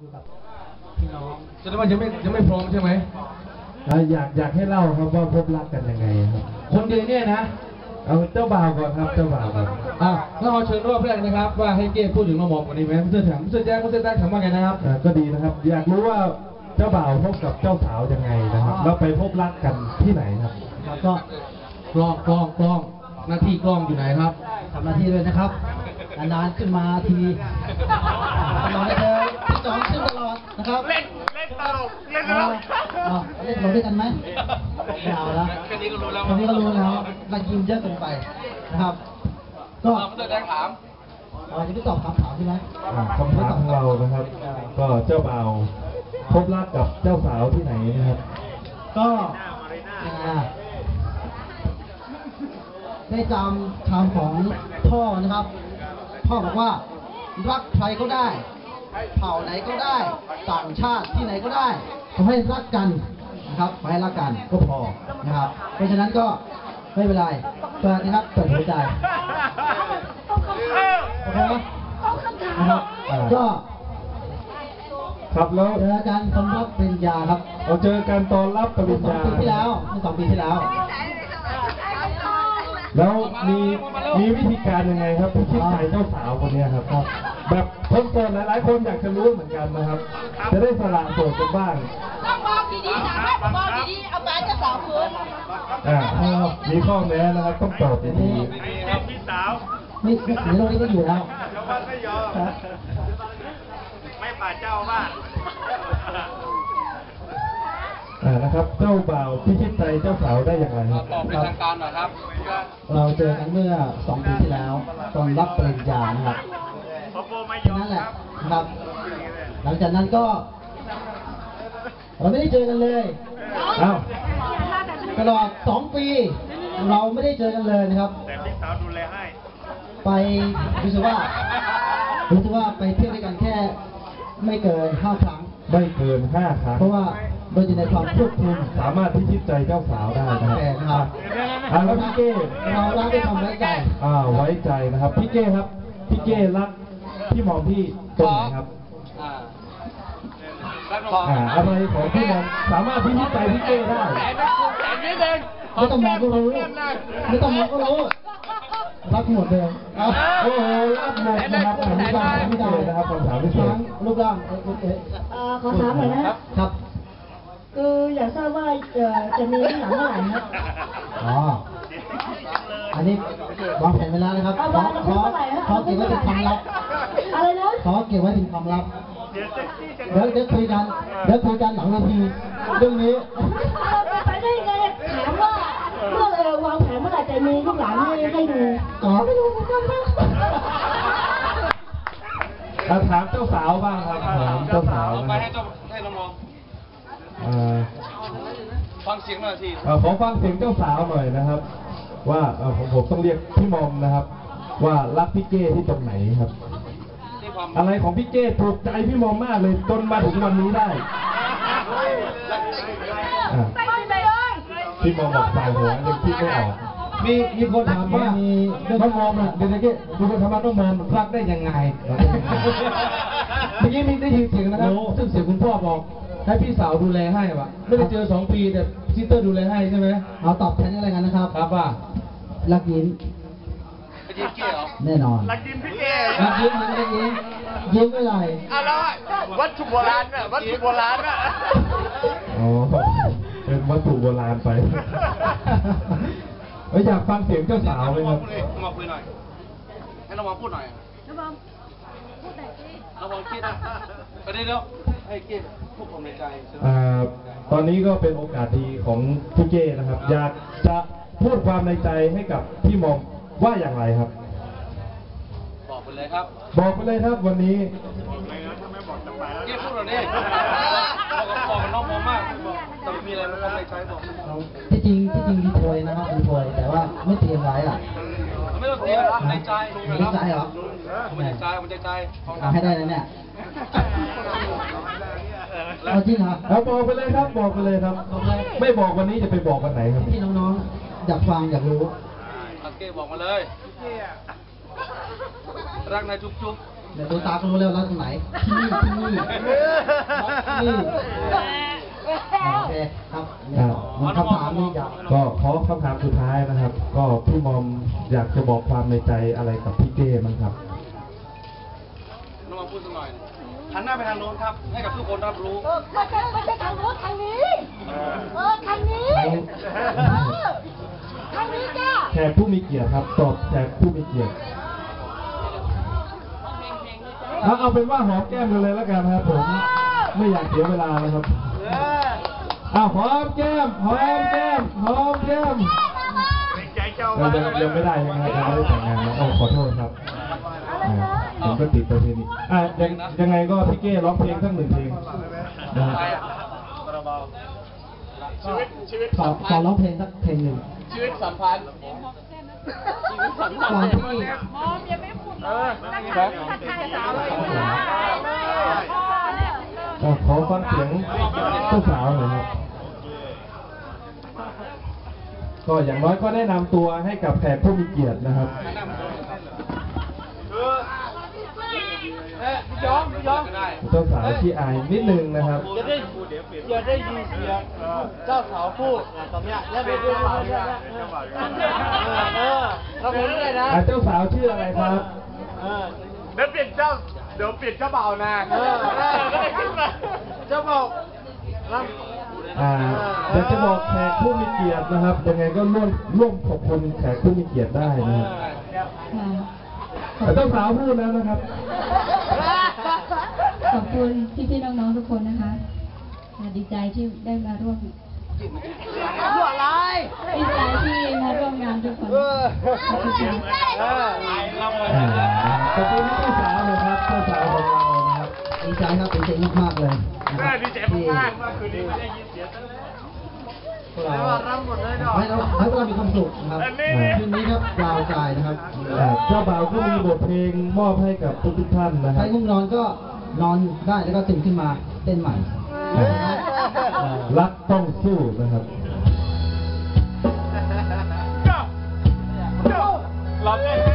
อยู่กับพี่น้องแสดงว่ายังไม่ยังไม่พร้อมใช่ไหม อะอยากอยากให้เล่าครับว่าพบรักกันยังไงครับ คนเดียวเนี่ยนะ เอาเจ้าบ่าวก่อนครับเจ้าบ่าวก่อนอะแล้วเราเชิญรอบแรกนะครับ ว่าให้เก้พูดถึงน้องหมอมก่อนดีไหมเสื้อแถมเสื้อแจ๊คเสื้อแจ๊คถามว่าไงนะครับ อะก็ดีนะครับ อยากรู้ว่าเจ้าบ่าวพบกับเจ้าสาวยังไงนะครับแล้วไปพบรักกันที่ไหนครับ ครับก็กล้องกล้องกล้อง หน้าที่กล้องอยู่ไหนครับ ทำหน้าที่ด้วยนะครับ นานๆขึ้นมาทีตลอดเลย พี่จอนขึ้นตลอดนะครับเล่นเล่นตลกเล่นตเอาลกเอาเล่นเราด้วยกันไหมไม่เอาแล้วแค่นี้ก็รู้แล้วตอนนี้ก็รู้แล้วเรายิมเยอะเกินไปนะครับ ก็เราเสื้อแจ๊คถามเราจะไม่ตอบคำถามใช่ไหมอะคำถามของเรานะครับ ก็เจ้าบ่าวพบรักกับเจ้าสาวที่ไหนนะครับ ก็ยังไงอะได้จำคำของพ่อนะครับ พ่อบอกว่ารักใครก็ได้ เผ่าไหนก็ได้ ต่างชาติที่ไหนก็ได้ขอให้รักกันนะครับขอให้รักกันก็พอนะครับ เพราะฉะนั้นก็ไม่เป็นไรเปิดนะครับเปิดหัวใจโอเคไหมนะครับอ่าก็ครับแล้วเจอกันคนรับปริญญาครับเราเจอกันตอนรับปริเมื่อญสองญาปีที่แล้วเมื่อสองปีที่แล้ว แล้วมีมีวิธีการยังไงครับที่คิดใจเจ้าสาวคนเนี้ยครับ แบบคนโสดหลายๆคนอยากจะรู้เหมือนกันนะครับ จะได้สละโสดกันบ้างต้องมองดีๆนะมองดีๆเอาไปจะสาวคืนอ่ามีข้อแม้นะครับต้องตอบดีนี่พี่สาวนี่ในโลกนี้ก็อยู่แล้วชาวบ้านไม่ยอมไม่ป่าเจ้าบ้านๆอ่านะครับ เจ้าบ่าวพิชิตใจเจ้าสาวได้อย่างไรครับตอบเป็นทางการหน่อยครับ เราเจอกันเมื่อสองปีที่แล้วตอนรับปริญญานะครับพอโบไม่ยแค่อมนั้นแหคละรับนะครับ หลังจากนั้นก็ เราไม่ได้เจอกันเลยอ้าวตลอดสองปี เราไม่ได้เจอกันเลยนะครับแต่พี่สาวดูแลให้ ไปรู้สึกว่ารู้สึกว่าไปเที่ยวด้วยกันแค่ไม่เกินห้าครั้ง ไม่เกินห้าครั้ง เพราะว่าเราอยู่ในความควบคุมสามารถพิชิตใจเจ้าสาวได้นะคแฟรับ อ่าแล้วพี่เก้เรารักด้วยความไว้ใจอ่าไว้ใจนะครับพี่เก้ครับพี่เก้รักพี่หมอมพี่ตรงไหนครับอ่าอะไรของพี่หมอมสามารถพิชิตใจพี่เก้ได้แต่ไม่ต้องมองก็รู้ไม่ต้องมองก็รู้รักหมดเลยเอาโอ้โหรับหมดนะครับคำถามพิเศษนะครับคำถามพิเศทั้ษงรูปร่างเอ๊ะเอ๊ะเขอถามหน่อยนะครับ ครับคืออยากทราบว่าเอ่อจะมีหนังเมื่อไหร่ครับ อ๋อ อันนี้วางแผนไว้แล้วนะครับเอาขอวางขอเมื่อไหร่ฮะขอเก็บไว้เป็นความลับ อะไรนะ ขอเก็บไว้เป็นความลับ เดี๋ยวเซ็กซี่จังเดี๋ยวเดี๋ยวคุยกันเดี๋ยวคุยกันหลังเวทีเรื่องนี้เอาไปไปได้ยังไงถามว่าเมื่อเออวางแผนเมื่อไหร่จะมีลูกหลานให้ให้ดูอ๋อไม่รู้เหมือนกันนะอะถามเจ้าสาวบ้างครับถามเจ้าสาวเอานะไปคให้รับเจ้า ฟังเสียงหน่อยสิเอ่อขอฟังเสียงเจ้าสาวหน่อยนะครับ ว่าเอ่อผมผมต้องเรียกพี่มอมนะครับ ว่ารักพี่เก้ที่ตรงไหนครับที่ความอะไรของพี่เก้ถูกใจพี่มอมมากเลยจนมาถึงวันนี้ได้อะพี่มอมบอกใส่หัวยังคิดไม่ออกมีมีคนถามว่ามีเรื่องน้องมอมน่ะเดี๋ยวเดี๋ยวเดี๋ยวมีคนถามว่าน้องมอมรักได้ยังไงเมื่อกี้มีได้ยินเสียงนะครับ ซึ่งเสียงคุณพ่อบอก ให้พี่สาวดูแลให้ว่ะไม่ได้เจอสองปีแต่ซิสเตอร์ดูแลให้ใช่ไหมเอาตอบแทนอะไรกันนะครับ ครับว่ารักยิ้มไปยิ้มเกี้ยวแน่นอนรักยิ้มพี่เก้รักยิ้มยิ้มรักยิ้มยิ้มเมื่อไหร่อะแล้ววัตถุโบราณน่ะวัตถุโบราณน่ะอ๋อเป็นวัตถุโบราณไปเอ้ยอยากฟังเสียงเจ้าสาวไหมครับน้องมอมคุยหน่อยให้น้องมอมพูดหน่อยน้องบอมพูดหน่อยสิน้องมอมคิดนะเดี๋ยวเดี๋ยวให้เกี้ ยวพูดความในใจใช่ไหม อ่าตอนนี้ก็เป็นโอกาสดีของพี่เก้นะครับ อยากจะพูดความในใจให้กับพี่มอมว่าอย่างไรครับ บอกไปเลยครับบอกไปเลยครับวันนี้เกี้ยวพูดหน่อยดิบอกกับบอกกับน้องมอมมากแต่มีอะไรความในใจบอกที่จริงที่จริงมีโพยนะครับมีโพยแต่ว่าไม่เตรียมไว้อะไม่ต้องเตรียมในใจในใจเหรอมันในใจมันในใจเอาให้ได้นะเนี่ย เอาจริงเหรอเอาบอกไปเลยครับบอกไปเลยครับ ไม่บอกวันนี้จะไปบอกวันไหนครับ พี่น้องๆ อยากฟังอยากรู้ โอเคบอกมาเลย รักนายจุ๊บจุ๊บเดี๋ยวดูตาก็รู้แล้วรักตรงไหน ที่นี่ที่นี่ที่นี่โอเคครับคำถามนี้อยากก็ขอคำถามสุดท้ายนะครับ ก็พี่มอมอยากจะบอกความในใจอะไรกับพี่เก้มั้งครับน้องมาพูดสักหน่อย หันหน้าไปทางโน้นครับ ให้กับทุกคนรับรู้ เออไม่ใช่ไม่ใช่ทางโน้นทางนี้ เออทางนี้ทางเออทางนี้จ้า แขกผู้มีเกียรติครับ ตอบแขกผู้มีเกียรติเอาเอาเป็นว่าหอมแก้มกันเลยแล้วกันนะครับผม ไม่อยากเสียเวลานะครับอ้าวหอมแก้มหอมแก้มหอมแก้มใจเจ้าเรายังยังไม่ได้ยังไงยังไม่ได้แต่งงานนะโอ้ขอโทษครับอ่า ผมก็ติดประเพณีอะยังยังไงก็พี่เก้ร้องเพลงสักหนึ่งเพลงนะฮะชีวิตชีวิตขอขอร้องเพลงสักเพลงหนึ่งชีวิตสัมพันธ์ชีวิตสัมพันธ์ก่อนที่เออครับอะขอฟังเสียงเจ้าสาวหน่อยครับก็อย่างน้อยก็แนะนำตัวให้กับแขกผู้มีเกียรตินะครับ คือเอ๊ะพี่ ยองพี่ยองเจ้าสาวที่อายนิดนึงนะครับ จะได้จะได้ยินเสียงเจ้าสาวพูดตอนเนี้ยแล้วเป็นเจ้าสาวด้วยนะเออเราผมด้วยนะอะเจ้าสาวชื่ออะไรครับเออเดี๋ยวเปลี่ยนเจ้าเดี๋ยวเปลี่ยนเจ้าบ่าวนะเออได้ขึ้นมาเจ้าบ่าวรับอ่าเดี๋ยวจะบอกแขกผู้มีเกียรตินะครับยังไงก็ร่วมร่วมขอบคุณแขกผู้มีเกียรติได้นะครับแต่เจ้าสาวพูดแล้วนะครับ ขอบคุณพี่ๆน้องๆทุกคนนะคะค่ะดีใจที่ได้มาร่วมดีใจที่มาร่วมงานทุกคนขอบคุณค่ะเอออ่าขอบคุณเจ้าสาวเลยครับเจ้าสาวของเรานะครับดีใจครับดีใจมากๆเลยนะคแม่รับดีใจมากๆเมื่อคืนนี้ไม่ได้ยินเสียงตั้งแต่พวกเราไม่ว่ารับหมดเลยเนาะให้เราให้พวกเรามีความสุขนะครับอันนี้คืนนี้ครับยาวใจนะครับอ่าเจ้าบ่าวก็มีบทเพลงมอบให้กับทุกๆท่านนะคใครรับง่วงนอนก็ นอนได้แล้วก็ตื่นขึ้นมาเต้นใหม่อ่ารักต้องสู้นะครับรับได้ไ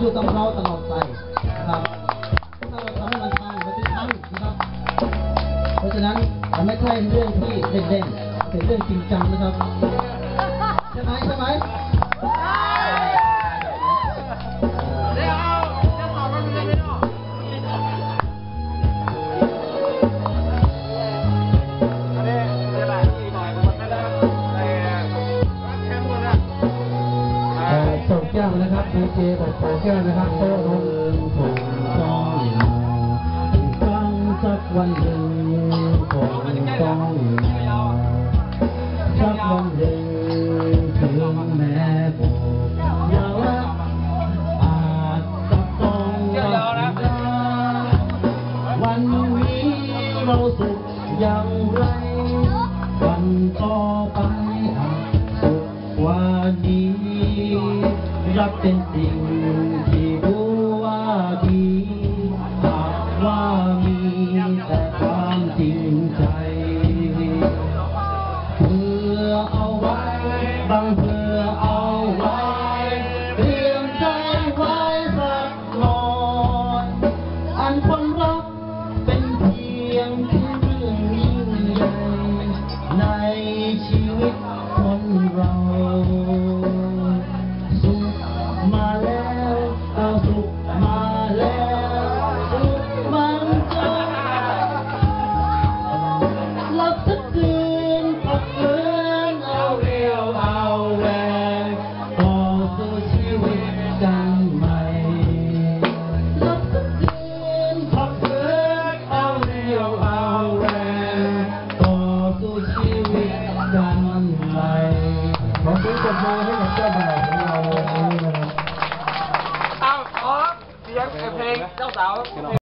อยู่กับเราตลอดไปนะครับถ้าเราทำให้มันพังมันจะพังนะครับ เพราะฉะนั้นมันไม่ใช่เรื่องที่เล่นๆเป็นเรื่องจริงจังนะครับ ก้วนะครับโต๊ะนู้นต้องอยู่ตั้งสักวันหนึ่งคงต้องอยู่สักวันหนึ่งถึงแม้ผมยาวอาจจะต้องวันวันนี้เราสุขอย่างไรวันต่อไปอาจสุขกว่านี้รักเป็นจริง